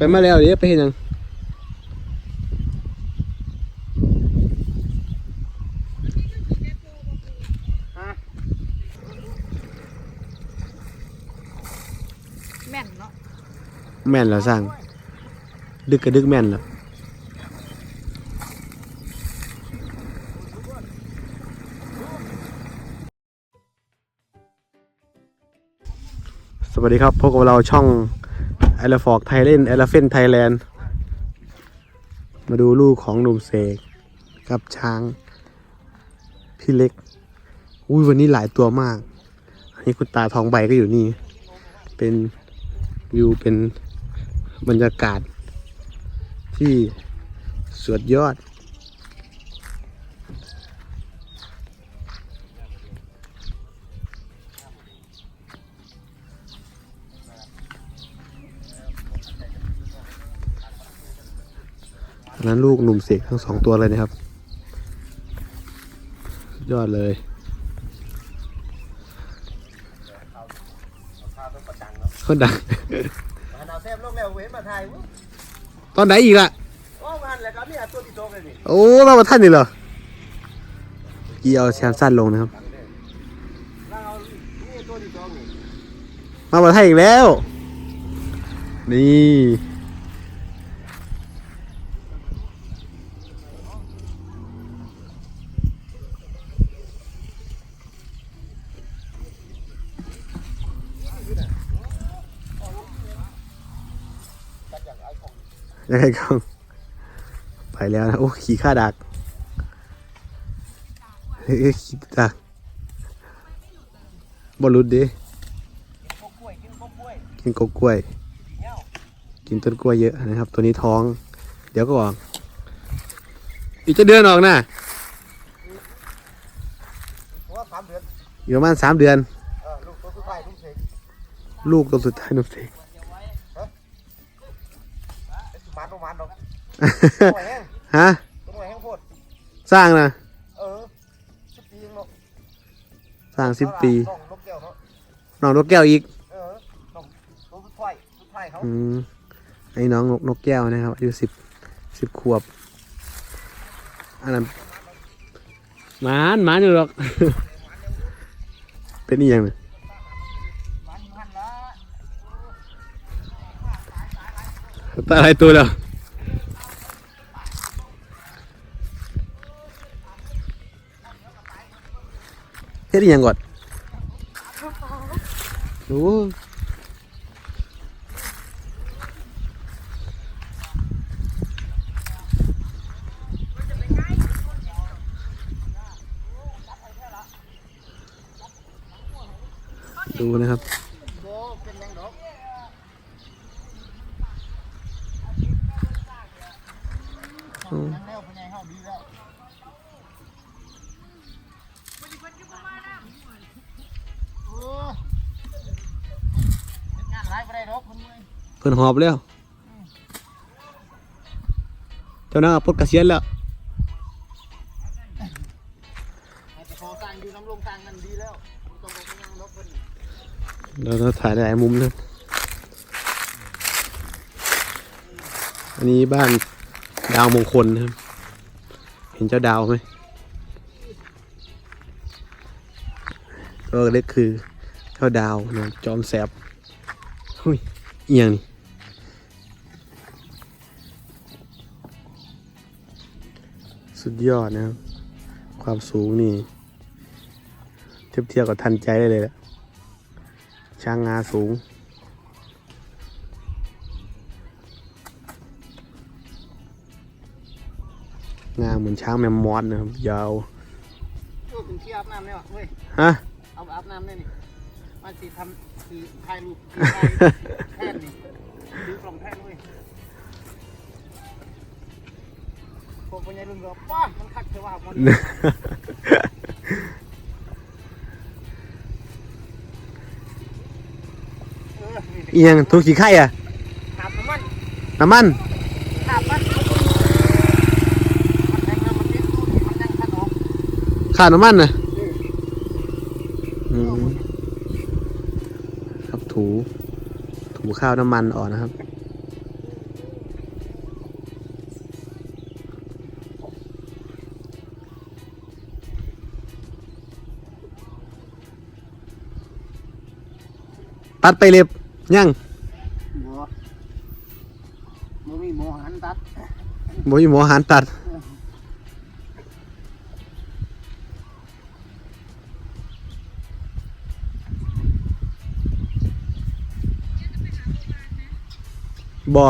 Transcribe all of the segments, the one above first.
ไปมาแล้วเดี๋ยวไปเห็นยังแม่นเนาะแม่นแล้วสร้าง ดึกกระดึกแม่นแล้วสวัสดีครับพบกับเราช่อง แอลฟอกไทยเล่นแอลเฟนไทยแลนด์ มาดูลูกของหนุ่มเสกกับช้าง พี่เล็ก อุ้ยวันนี้หลายตัวมาก อันนี้คุณตาทองใบก็อยู่นี่ เป็นวิวเป็นบรรยากาศที่สุดยอด นั้นลูกหนุ่มเสกทั้งสองตัวเลยนะครับ ยอดเลยคนดังตอนไหนอีกล่ะโอ้มันแล้วก็เนี่ยตัวที่โตเลยนี่โอ้มาประท่านนี่เหรอกี่เอาแชมสั้นลงนะครับแล้วเอาบัตนี่มาประท่านอีกแล้ว นี่ ยังไงกล้องไปแล้วนะ โอ้ขี่ข้าดักเฮ้ยขี่ดักบอลลุดดิพวกกล้วยกินพวกกล้วยกินกกล้วยเงี้ยวกินต้นกล้วยเยอะนะครับ ตัวนี้ท้อง เดี๋ยวก็ออกอีกจะเดือนออกนะเพราะว่าสามเดือนอยู่ประมาณสามเดือนเออลูกตัวสุดท้ายลูกเสกลูกตัวสุดท้ายนุ่มเสกเป็นสุ มานประมาณดอกตัวแห้งฮะตัวแห้งโพดสร้างนะเออสิบปีเนาะสร้างสิบปีน้องนกแก้วเนาะน้องนกแก้วอีกเออน้องตัวสุดท้ายสุดท้ายเขาอืมไอ้น้องนกนกแก้วนะครับอายุสิบสิบขวบอันนั้นหมานหมานอยู่หรอก เป็นอีหยังเนี่ย มันหันละ ตาอะไรตัวแล้วเฮ็ดยังก่อนโอ้ดูนะครับ โบเป็นแรงดอก อืม ยังแล้วเป็นไงเฮาดีแล้วโอ้เฮ็ดงานหลายบ่ได้ดอกคนเมื่อย เพิ่นหอบแล้ว เจ้าหน้าปลดเกษียณแล้วอาจจะพอสร้างอยู่น้ำลงสร้างนั่นดีแล้วบ่ต้องไปยังรบเพิ่นเราเราถ่ายหลายมุมนะอันนี้บ้านดาวมงคลนะครับ เห็นเจ้าดาวไหมตัวเล็กคือเจ้าดาวนะจอมแสบหุ้ยเอียงนี่ สุดยอดนะครับ ความสูงนี่ เทียบเทียบกับทันใจได้เลยแหละช้างงาสูง งาเหมือนช้างแมมมอสนะครับ ยาวโอ้ถึงที่อาบน้ำแล้วเว้ยฮะเอาอาบน้ำได้นี่มันสิทำคือถ่ายรูปคือถ่ายแท่นนี่ดูกล่องแท่นเว้ย พวกปัญญาลุงก็ป้ามันคักเทว่ามันเออนี่เอียงทุกขี้ไข่อะนน้ำมันถามมันมันแทงแล้วมันขาดน้ำมันนะครับถู ถูข้าวน้ำมันออกนะครับ ตัดไปเล็บยังบัวบ่มีหมอหันตัดบ่มีหมอหารตัดบ่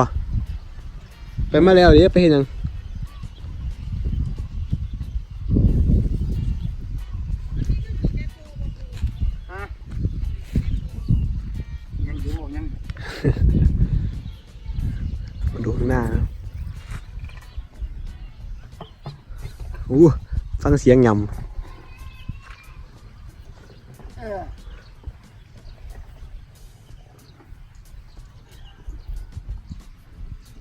ไปมาแล้วเดี๋ยวไปเห็นยัง ฮะ ยังอยู่ยังมาดูข้างหน้านะอู้ฟังเสียงยเออ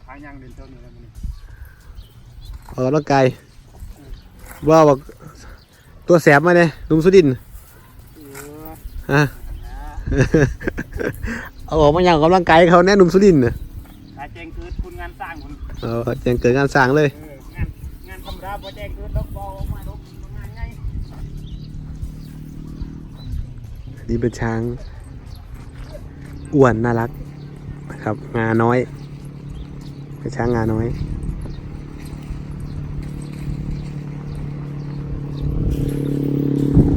ขายยังเดินเท่านี้แล้วมันำออกกำลังกายว่าบอกตัวแสบมาเนี่ยลุงสุดินทร์เออฮะ เอาออกมาอย่างกำลังกายให้เขาแน่หนุ่มสุดินทร์น่ะขายแจงเกิดคุณงานสร้างคุณเอาแจ้งเกิดงานสร้างเลยเอองานงานธรรมดาพอแจงเกิดแล้วบอออกมาลบงานไงนี่เป็นช้างอ้วนน่ารักนะครับงาน้อยเป็นช้างงาน้อย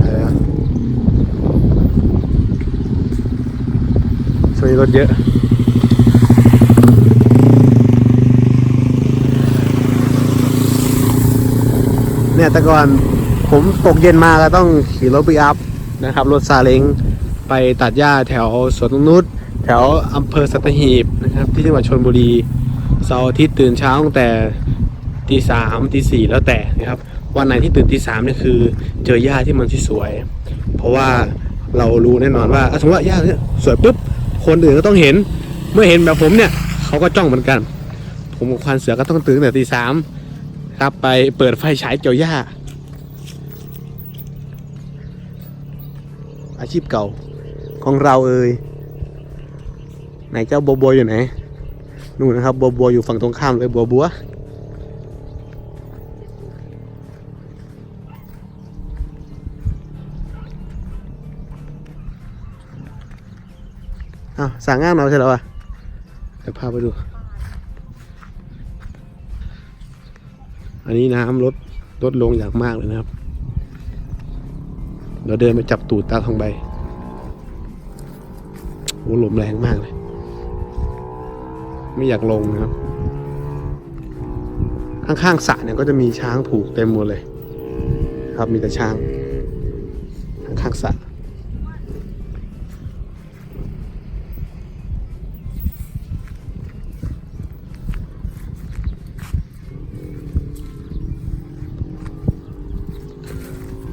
เออช่วงนี้ รถเยอะเนี่ยแต่ก่อนผมตกเย็นมาก็ต้องขี่รถปิอัพนะครับ รถซาเล้งไปตัดหญ้าแถวสวนนงนุชแถวอำเภอสัตหีบนะครับ ที่จังหวัดชนบุรีเสาร์อาทิตย์ตื่นเช้าตั้งแต่ตีสามตีสี่แล้วแต่นะครับ วันไหนที่ตื่นตีสามเนี่ยคือ เจอหญ้าที่มันสวย เพราะว่าเรารู้แน่นอนว่าสมมติว่าหญ้าเนี่ยสวยปุ๊บ คนอื่นก็ต้องเห็น เมื่อเห็นแบบผมเนี่ยเขาก็จ้องเหมือนกัน ผมกับควานเสือก็ต้องตื่นแต่ตีสามครับไปเปิดไฟฉายเกี่ยวหญ้า อาชีพเก่าของเราเอ่ยไหนเจ้าบัวบัวอยู่ไหนนู่นนะครับบัวบัวอยู่ฝั่งตรงข้ามเลยบัวบัว อ้าวสั่งงานเราใช่แล้วอะเดี๋ยวพาไปดู อันนี้น้ำลดลดลงอย่างมากเลยนะครับเดี๋ยวเดินไปจับตูดตาทองใบโอ้ลมแรงมากเลย ไม่อยากลงนะครับ ข้างๆสระเนี่ยก็จะมีช้างผูกเต็มหมดเลย ครับมีแต่ช้าง ข้างๆสระ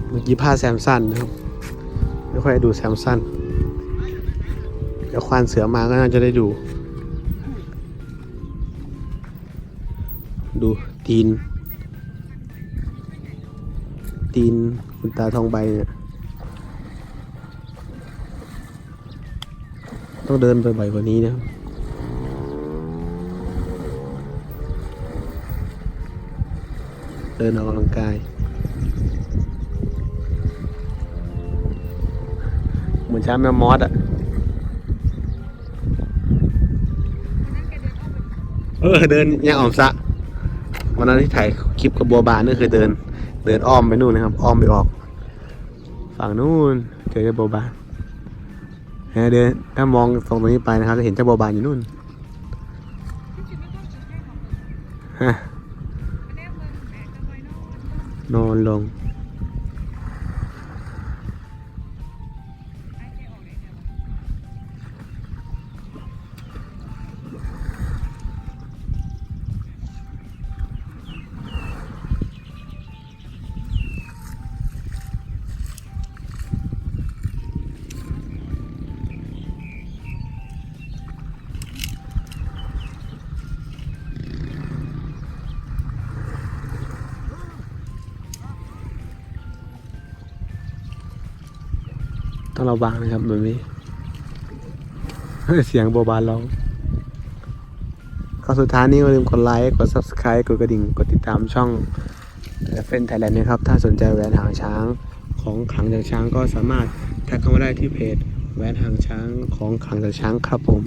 เมื่อกี้ผ้าแซมสันนะครับ ไม่ค่อยได้ดูแซมสันเดี๋ยวควานเสือมาก็น่าจะได้ดู ดูตีน ตีนคุณตาทองใบเนี่ย ต้องเดินบ่อยๆกว่านี้นะครับเดินออกกำลังกาย มือนช้างแมวมอสอะ เออเดินย่างออมสะวันนั้นที่ถ่ายคลิปกับบัวบานนี่คือเดิน เดินอ้อมไปนู่นนะครับ อ้อมไปออก ฝั่งนู่นเจอเจ้าบัวบานเดินถ้ามองตรงนี้ไปนะครับ จะเห็นเจ้าบัวบานอยู่นู่นฮะนอนลง ระวังนะครับแบบนี้ เสียงโบบานร้องก็สุดท้ายนี้ก็อย่าลืมกดไลค์กด subscribe กดกระดิ่งกดติดตามช่องเฟนไทยแลนด์นะครับ ถ้าสนใจแหวนหางช้างของขังจากช้างก็สามารถแท็กเข้ามาได้ที่เพจแหวนหางช้างของขังจากช้างครับผม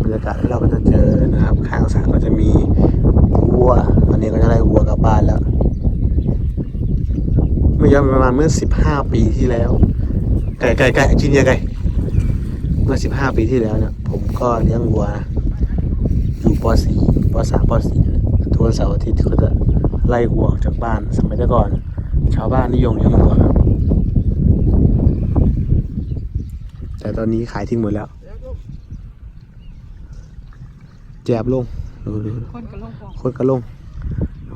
บรรยากาศที่เราก็จะเจอนะครับข้างสระก็จะมีวัวตอนนี้ก็จะได้วัวกลับบ้านแล้ว ไม่ ย้อนไปประมาณเมื่อ 15 ปีที่แล้ว ไก่ไก่ไก่ชิ้นใหญ่ไก่เมื่อ 15 ปีที่แล้วเนี่ย ผมก็เลี้ยงวัวนะอยู่ป .4 ป .3 ป .4 ทุกวันเสาร์อาทิตย์ก็จะไล่วัวออกจากบ้านสมัยแต่ก่อน ชาวบ้านนิยมเลี้ยงวัวครับ แต่ตอนนี้ขายทิ้งหมดแล้ว แจบลงดูดูดูคนกับลงฟองคนกระลง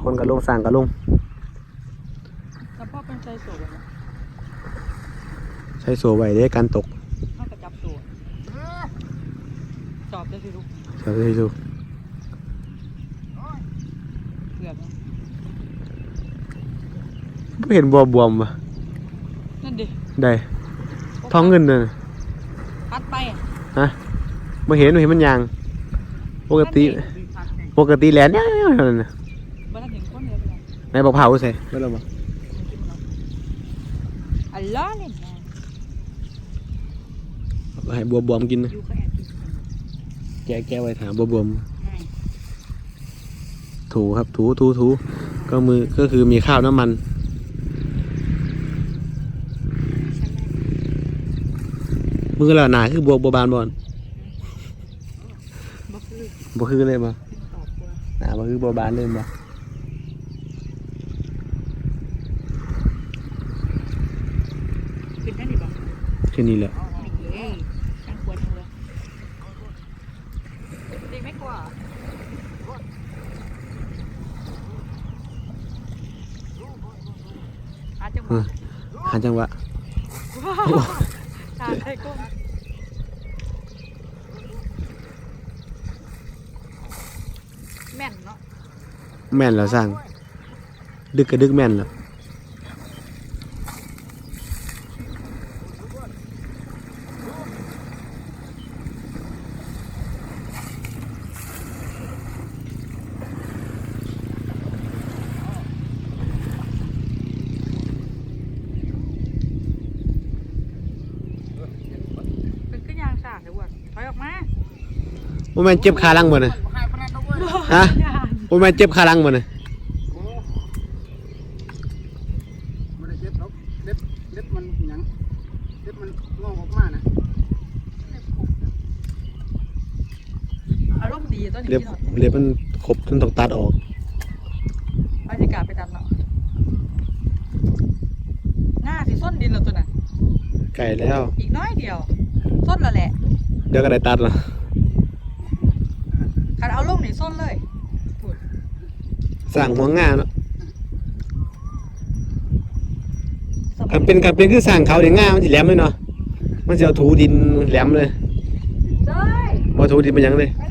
คนกระลงสั่งกระลง แล้วพ่อเป็นใจสูงนะใช้โซไว้ได้การตกถ้ากระจับตัวจอบได้สิลูกใช้ให้ดูเกือบนะไม่เห็นบัวบวมปะนั่นดิได้ท้องเงินน่ะพัดไปฮะไม่เห็นไม่เห็นมันยางปกติปกติแหลนเนี่ยเท่านั้นนะบ้านถึงคนเดียวไปแล้วในบอกเผาใส่ไม่รู้มั้ง อัลล้อเนี่ยนะให้บัวบวมกินนะ อยู่ก็แอบกินแกะแกะไว้ถามบัวบวมง่ายถูครับถูถูถูก็มือก็คือมีข้าวน้ำมันมือละหนาคือบัวบัวบานบอนบ่คือบ่คือเลยบ่ตอบตัวหนาบ่คือบัวบานเลยบ่ ขึ้นได้ดิบอก แค่นี้แหละ เอ้ยช่างควรจังเลยดีไม่กว่าอาจ จะอืมามหาจังหวะทานไทยกุ้งแม่นเนาะ แม่นแล้วสร้างดึกกระดึกแม่นแล้ว เป็นขึ้นยางสากเลยว่ะถอยออกมา บ่แม่นเจ็บขาหลังบ่น่ะหายพนันเอาเว้ยฮะบ่แม่นเจ็บขาหลังบ่น่ะโอ้ไม่ได้เจ็บหรอกเล็บเล็บมันหยังเล็บมันงอกออกมานะอารมณ์ดีต้นเล็นี้บหน่อยเล็บมันครบจนต้องตัดออกบรรยากาศไปตามเนาะหน้าสิส้นดินแล้วตัวน่ะ ไก่แล้ว อีกน้อยเดียว ส้นและแหละ เดี๋ยวก็ได้ตัดแล้ว คันเอาลงนี่ส้นเลยพูด สร้างหัวงาเนาะคันเป็นคันเป็นคือสร้างเขาเดี๋ยวงามันสิแหลมเลยเนาะมันสิเอาถูดินแหลมเลยได้บ่ถูดินเป็นหยังเลยไม่